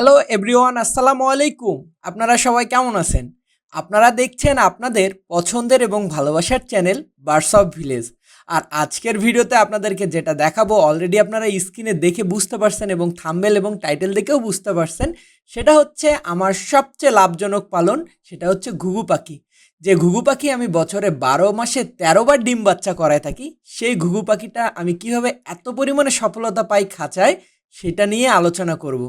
Hello everyone আসসালামু আলাইকুম। আপনারা সবাই কেমন আছেন? আপনারা দেখছেন আপনাদের পছন্দের এবং ভালোবাসার চ্যানেল বার্স অফ ভিলেজ আর আজকের ভিডিওতে আপনাদেরকে যেটা দেখাবো অলরেডি আপনারা স্ক্রিনে দেখে বুঝতে পারছেন এবং থাম্বেল এবং টাইটেল দেখেও বুঝতে পারছেন, সেটা হচ্ছে আমার সবচেয়ে লাভজনক পালন, সেটা হচ্ছে ঘুঘু পাখি। যে ঘুঘু পাখি আমি বছরে বারো মাসে তেরো বার ডিম বাচ্চা করায় থাকি, সেই ঘুঘু পাখিটা আমি কীভাবে এত পরিমাণে সফলতা পাই খাঁচায় সেটা নিয়ে আলোচনা করব।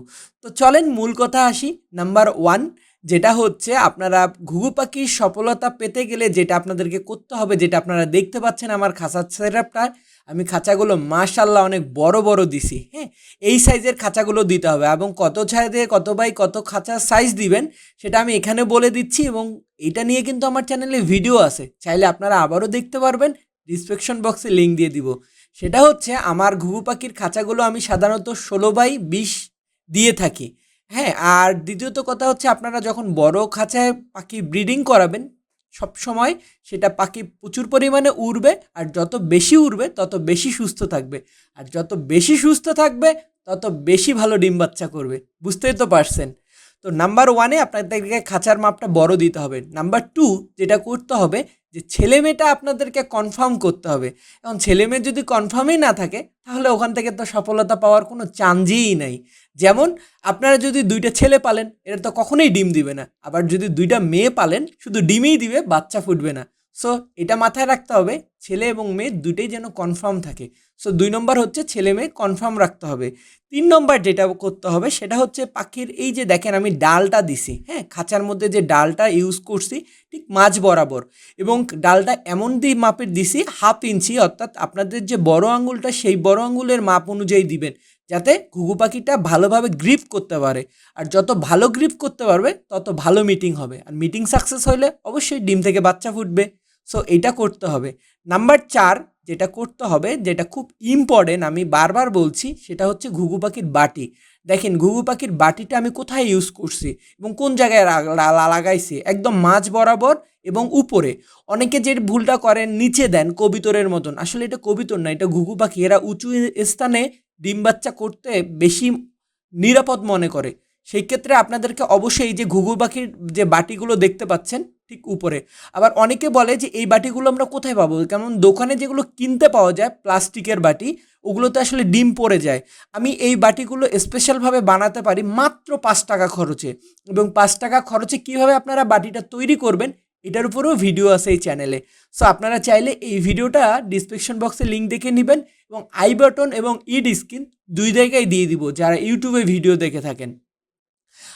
তো চলেন মূল কথা আসি। নাম্বার ওয়ান যেটা হচ্ছে আপনারা ঘুঘু পাখির সফলতা পেতে গেলে যেটা আপনাদেরকে করতে হবে, যেটা আপনারা দেখতে পাচ্ছেন আমার খাঁচার সেটআপটা আমি খাঁচাগুলো মাশাল্লাহ অনেক বড় বড় দিছি হ্যাঁ? এই সাইজের খাঁচাগুলো দিতে হবে এবং কত ছাইজে কত বাই কত খাঁচার সাইজ দিবেন, সেটা আমি এখানে বলে দিচ্ছি এবং এটা নিয়ে কিন্তু আমার চ্যানেলে ভিডিও আছে। চাইলে আপনারা আবারও দেখতে পারবেন ডিসক্রিপশন বক্সে লিঙ্ক দিয়ে দিব। সেটা হচ্ছে আমার ঘুঘু পাখির খাঁচাগুলো আমি সাধারণত ষোলো বাই বিশ দিয়ে থাকি। হ্যাঁ আর দ্বিতীয়ত কথা হচ্ছে আপনারা যখন বড় খাঁচায় পাখি ব্রিডিং করাবেন সব সময় সেটা পাখি প্রচুর পরিমাণে উড়বে আর যত বেশি উড়বে, তত বেশি সুস্থ থাকবে। আর যত বেশি সুস্থ থাকবে, তত বেশি ভালো ডিম বাচ্চা করবে। বুঝতেই তো পারছেন? তো নাম্বার ওয়ানে আপনাদেরকে খাঁচার মাপটা বড় দিতে হবে। নাম্বার টু যেটা করতে হবে যে ছেলে মেয়েটা আপনাদেরকে কনফার্ম করতে হবে। এবং ছেলে মেয়ে যদি কনফার্মই না থাকে, তাহলে ওখান থেকে তো সফলতা পাওয়ার কোনো চান্সই নাই। যেমন আপনারা যদি দুইটা ছেলে পালেন এটা তো কখনোই ডিম দিবে না। আবার যদি দুইটা মেয়ে পালেন, শুধু ডিমই দিবে, বাচ্চা ফুটবে না। সো এটা মাথায় রাখতে হবে, ছেলে এবং মেয়ে দুটোই যেন কনফার্ম থাকে। সো দুই নম্বর হচ্ছে ছেলে মেয়ে কনফার্ম রাখতে হবে। তিন নম্বর যেটা করতে হবে, সেটা হচ্ছে পাখির এই যে দেখেন আমি ডালটা দিছি হ্যাঁ? খাঁচার মধ্যে যে ডালটা ইউজ করছি, ঠিক মাঝ বরাবর। এবং ডালটা এমন দিয়ে মাপের দিছি হাফ ইঞ্চি অর্থাৎ আপনাদের যে বড় আঙুলটা, সেই বড় আঙুলের মাপ অনুযায়ী দিবেন, যাতে ঘুঘু পাখিটা ভালোভাবে গ্রিপ করতে পারে। আর যত ভালো গ্রিপ করতে পারবে, তত ভালো মিটিং হবে। আর মিটিং সাকসেস হলে অবশ্যই ডিম থেকে বাচ্চা ফুটবে। সো এটা করতে হবে। নাম্বার চার যেটা করতে হবে, যেটা খুব ইম্পর্টেন্ট আমি বারবার বলছি, সেটা হচ্ছে ঘুঘু পাখির বাটি। দেখেন, ঘুঘু পাখির বাটিটা আমি কোথায় ইউজ করছি এবং কোন জায়গায় লাগাইছি? একদম মাঝ বরাবর এবং উপরে। অনেকে যে ভুলটা করেন, নিচে দেন, কবিতরের মতন। আসলে এটা কবিতর না, এটা ঘুঘু পাখি। এরা উঁচু স্থানে ডিম বাচ্চা করতে বেশি নিরাপদ মনে করে। সেই ক্ষেত্রে আপনাদেরকে অবশ্যই যে ঘুঘু পাখির যে বাটিগুলো দেখতে পাচ্ছেন ঠিক উপরে। আবার অনেকে বলে যে, এই বাটিগুলো আমরা কোথায় পাবো? কেমন দোকানে যেগুলো কিনতে পাওয়া যায়, প্লাস্টিকের বাটি, ওগুলোতে আসলে ডিম পড়ে যায়। আমি এই বাটিগুলো স্পেশালভাবে বানাতে পারি মাত্র পাঁচ টাকা খরচে। এবং পাঁচ টাকা খরচে কীভাবে আপনারা বাটিটা তৈরি করবেন, এটার উপরেও ভিডিও আছে এই চ্যানেলে। সো আপনারা চাইলে এই ভিডিওটা ডিসক্রিপশন বক্সে লিঙ্ক দেখে নেবেন এবং আই বাটন এবং ইড স্ক্রিন দুই জায়গায় দিয়ে দিব, যারা ইউটিউবে ভিডিও দেখে থাকেন।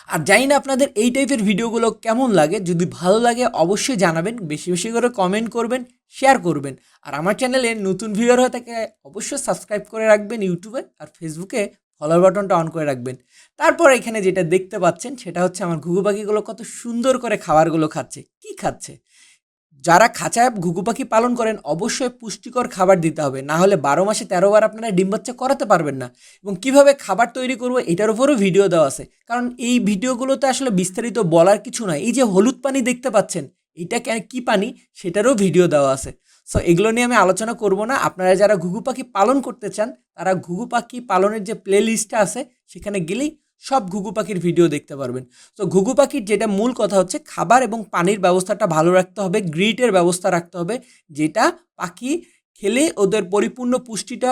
আর জানি না আপনাদের এই টাইপের ভিডিওগুলো কেমন লাগে। যদি ভালো লাগে, অবশ্যই জানাবেন, বেশি বেশি করে কমেন্ট করবেন শেয়ার করবেন। আর আমার চ্যানেলে নতুন ভিডিওর হয়ে থাকে, অবশ্যই সাবস্ক্রাইব করে রাখবেন ইউটিউবে আর ফেসবুকে ফলোয়ার বাটনটা অন করে রাখবেন। তারপর এখানে যেটা দেখতে পাচ্ছেন, সেটা হচ্ছে আমার ঘুঘু পাখিগুলো কত সুন্দর করে খাবারগুলো খাচ্ছে। কি খাচ্ছে? যারা খাঁচায় ঘুঘু পাখি পালন করেন, অবশ্যই পুষ্টিকর খাবার দিতে হবে। না হলে বারো মাসে তেরো বার আপনারা ডিম বাচ্চা করাতে পারবেন না। এবং কীভাবে খাবার তৈরি করব, এটার উপরও ভিডিও দেওয়া আছে। কারণ এই ভিডিওগুলোতে আসলে বিস্তারিত বলার কিছু নয় এই যে হলুদ পানি দেখতে পাচ্ছেন, এটা কে- পানি? সেটারও ভিডিও দেওয়া আছে। সো এগুলো নিয়ে আমি আলোচনা করব না। আপনারা যারা ঘুঘু পাখি পালন করতে চান, তারা ঘুঘু পাখি পালনের যে প্লে লিস্টটা আছে, সেখানে গেলেই সব ঘুঘু পাখির ভিডিও দেখতে পারবেন। তো ঘুঘু পাখির যেটা মূল কথা হচ্ছে খাবার এবং পানির ব্যবস্থাটা ভালো রাখতে হবে গ্রিটের ব্যবস্থা রাখতে হবে, যেটা পাখি খেলে ওদের পরিপূর্ণ পুষ্টিটা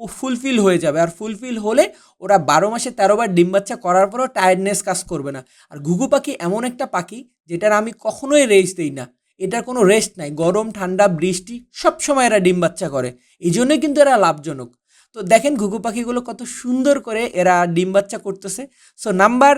ফুলফিল হয়ে যাবে। আর ফুলফিল হলে ওরা বারো মাসে তেরো বার ডিম বাচ্চা করার পরেও টায়ার্ডনেস কাজ করবে না। আর ঘুঘু পাখি এমন একটা পাখি যেটার আমি কখনোই রেস্ট দিই না। এটার কোনো রেস্ট নাই। গরম, ঠান্ডা, বৃষ্টি সব সময় এরা ডিম বাচ্চা করে। এই জন্যই কিন্তু এরা লাভজনক। তো দেখেন ঘুঘু পাখিগুলো কত সুন্দর করে এরা ডিম বাচ্চা করতেছে। সো নাম্বার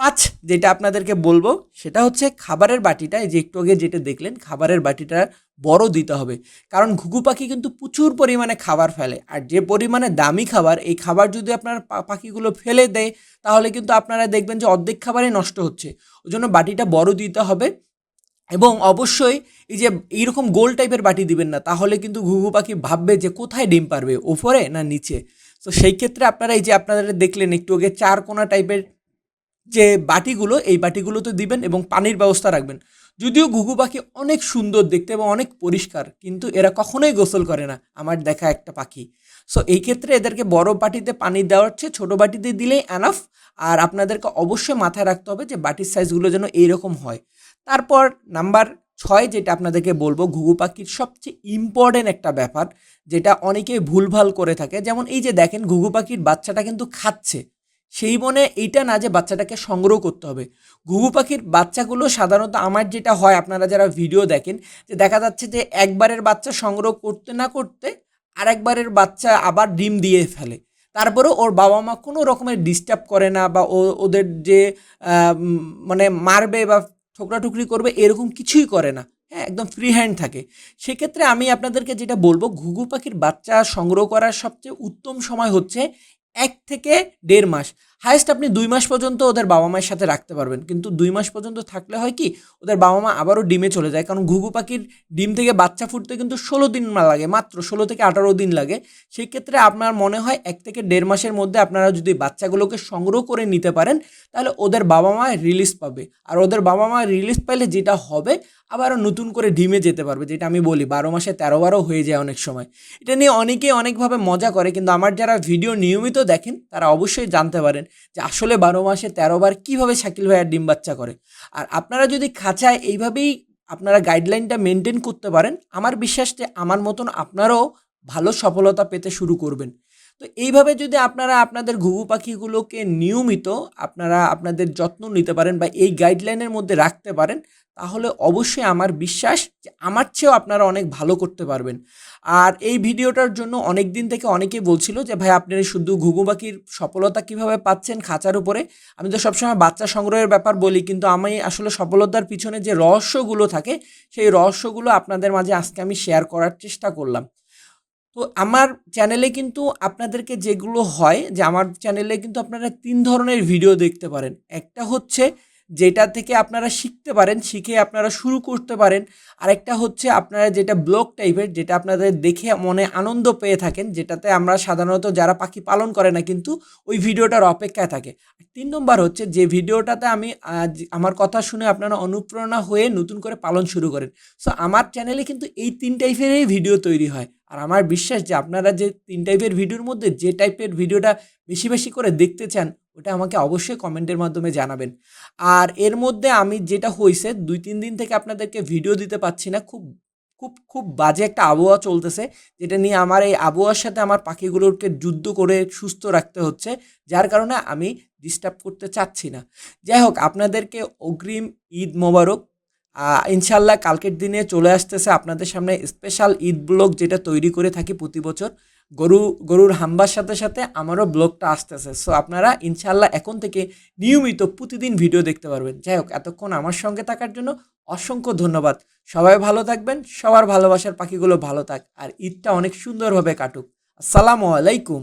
পাঁচ যেটা আপনাদেরকে বলব, সেটা হচ্ছে খাবারের বাটিটা। যে একটু আগে যেটা দেখলেন, খাবারের বাটিটা বড় দিতে হবে। কারণ ঘুঘু পাখি কিন্তু প্রচুর পরিমাণে খাবার ফেলে। আর যে পরিমাণে দামি খাবার, এই খাবার যদি আপনার পাখিগুলো ফেলে দেয়, তাহলে কিন্তু আপনারা দেখবেন যে অর্ধেক খাবারই নষ্ট হচ্ছে। ওই জন্য বাটিটা বড় দিতে হবে। এবং অবশ্যই এই যে এইরকম গোল টাইপের বাটি দিবেন না, তাহলে কিন্তু ঘুঘু পাখি ভাববে যে কোথায় ডিম পারবে ওপরে না নিচে? তো সেই ক্ষেত্রে আপনারা এই যে আপনারা দেখলেন একটু আগে চার কোনা টাইপের যে বাটিগুলো, এই বাটিগুলো তো দিবেন এবং পানির ব্যবস্থা রাখবেন। যদিও ঘুঘু পাখি অনেক সুন্দর দেখতে এবং অনেক পরিষ্কার, কিন্তু এরা কখনোই গোসল করে না, আমার দেখা একটা পাখি। সো এই ক্ষেত্রে এদেরকে বড় বাটিতে পানি দেওয়ার চেয়ে ছোটো বাটিতে দিলেই অ্যানাফ আর আপনাদেরকে অবশ্যই মাথায় রাখতে হবে যে বাটির সাইজগুলো যেন এইরকম হয়। তারপর নাম্বার ছয় যেটা আপনাদেরকে বলব, ঘুঘু পাখির সবচেয়ে ইম্পর্টেন্ট একটা ব্যাপার, যেটা অনেকেই ভুলভাল করে থাকে। যেমন এই যে দেখেন, ঘুঘু পাখির বাচ্চাটা কিন্তু খাচ্ছে। সেই মনে এইটা না যে বাচ্চাটাকে সংগ্রহ করতে হবে। ঘুঘু পাখির বাচ্চাগুলো সাধারণত আমার যেটা হয়, আপনারা যারা ভিডিও দেখেন, যে দেখা যাচ্ছে যে একবারের বাচ্চা সংগ্রহ করতে না করতে আরেকবারের বাচ্চা আবার ডিম দিয়ে ফেলে। তারপরেও ওর বাবা মা কোনো রকমের ডিস্টার্ব করে না বা ও, ওদের যে মানে মারবে বা ঠোকরাঠুকরি করবে, এরকম কিছুই করে না। হ্যাঁ একদম ফ্রি হ্যান্ড থাকে। সেক্ষেত্রে আমি আপনাদেরকে যেটা বলব, ঘুঘু পাখির বাচ্চা সংগ্রহ করার সবচেয়ে উত্তম সময় হচ্ছে এক থেকে দেড় মাস। হায়েস্ট আপনি দুই মাস পর্যন্ত ওদের বাবা মায়ের সাথে রাখতে পারবেন। কিন্তু দুই মাস পর্যন্ত থাকলে হয় কি, ওদের বাবা মা আবারও ডিমে চলে যায়। কারণ ঘুঘু পাখির ডিম থেকে বাচ্চা ফুটতে কিন্তু ষোলো দিন লাগে, মাত্র ষোলো থেকে আঠারো দিন লাগে। সেই ক্ষেত্রে আপনার মনে হয় এক থেকে দেড় মাসের মধ্যে আপনারা যদি বাচ্চাগুলোকে সংগ্রহ করে নিতে পারেন, তাহলে ওদের বাবা মা রিলিজ পাবে। আর ওদের বাবা মা রিলিজ পাইলে যেটা হবে, আবারও নতুন করে ডিমে যেতে পারবে, যেটা আমি বলি, বারো মাসে তেরো বারও হয়ে যায় অনেক সময়। এটা নিয়ে অনেকেই অনেকভাবে মজা করে, কিন্তু আমার যারা ভিডিও নিয়মিত দেখেন, তারা অবশ্যই জানতে পারেন যে আসলে বারো মাসে তেরো বার কীভাবে শাকিল ভাইয়ার ডিম বাচ্চা করে। আর আপনারা যদি খাঁচায় এইভাবেই আপনারা গাইডলাইনটা মেনটেন করতে পারেন, আমার বিশ্বাস যে আমার মতন আপনারাও ভালো সফলতা পেতে শুরু করবেন। তো এইভাবে যদি আপনারা আপনাদের ঘুঘু পাখিগুলোকে নিয়মিত আপনারা আপনাদের যত্ন নিতে পারেন বা এই গাইডলাইনের মধ্যে রাখতে পারেন, তাহলে অবশ্যই আমার বিশ্বাস যে আমার চেয়েও আপনারা অনেক ভালো করতে পারবেন। আর এই ভিডিওটার জন্য অনেক দিন থেকে অনেকেই বলছিল যে, ভাই আপনারা শুধু ঘুঘু পাখির সফলতা কীভাবে পাচ্ছেন খাঁচার উপরে? আমি তো সবসময় বাচ্চা সংগ্রহের ব্যাপার বলি, কিন্তু আমি আসলে সফলতার পিছনে যে রহস্যগুলো থাকে, সেই রহস্যগুলো আপনাদের মাঝে আজকে আমি শেয়ার করার চেষ্টা করলাম। তো আমার চ্যানেলে কিন্তু আপনাদেরকে যেগুলো হয়, যে আমার চ্যানেলে কিন্তু আপনারা তিন ধরনের ভিডিও দেখতে পারেন। একটা হচ্ছে যেটা থেকে আপনারা শিখতে পারেন, শিখে আপনারা শুরু করতে পারেন। আরেকটা হচ্ছে আপনারা যেটা ব্লগ টাইপের যেটা আপনাদের দেখে মনে আনন্দ পেয়ে থাকেন, যেটাতে আমরা সাধারণত যারা পাখি পালন করে না কিন্তু ওই ভিডিওটার অপেক্ষায় থাকে। তিন নম্বর হচ্ছে যে ভিডিওটাতে আমি আমার কথা শুনে আপনারা অনুপ্রেরণা হয়ে নতুন করে পালন শুরু করেন। সো আমার চ্যানেলে কিন্তু এই তিন টাইপেরই ভিডিও তৈরি হয়। আর আমার বিশ্বাস যে আপনারা যে তিন টাইপের ভিডিওর মধ্যে যে টাইপের ভিডিওটা বেশি বেশি করে দেখতে চান, ওটা আমাকে অবশ্যই কমেন্টের মাধ্যমে জানাবেন। আর এর মধ্যে আমি যেটা হয়েছে দুই তিন দিন থেকে আপনাদেরকে ভিডিও দিতে পারছি না, খুব খুব খুব বাজে একটা আবহাওয়া চলতেছে, যেটা নিয়ে আমার এই আবহাওয়ার সাথে আমার পাখিগুলোকে যুদ্ধ করে সুস্থ রাখতে হচ্ছে, যার কারণে আমি ডিস্টার্ব করতে চাচ্ছি না। যাই হোক, আপনাদেরকে অগ্রিম ঈদ মোবারক ইনশাল্লাহ কালকের দিনে চলে আসতেছে আপনাদের সামনে স্পেশাল ঈদ ব্লগ যেটা তৈরি করে থাকি প্রতি বছর। গরু, গরুর হাম্বার সাথে সাথে আমারও ব্লগটা আসতেছে। সো আপনারা ইনশাল্লাহ এখন থেকে নিয়মিত প্রতিদিন ভিডিও দেখতে পারবেন। যাই হোক, এতক্ষণ আমার সঙ্গে থাকার জন্য অসংখ্য ধন্যবাদ। সবাই ভালো থাকবেন, সবার ভালোবাসার পাখিগুলো ভালো থাক, আর ঈদটা অনেক সুন্দরভাবে কাটুক। আসসালামু আলাইকুম।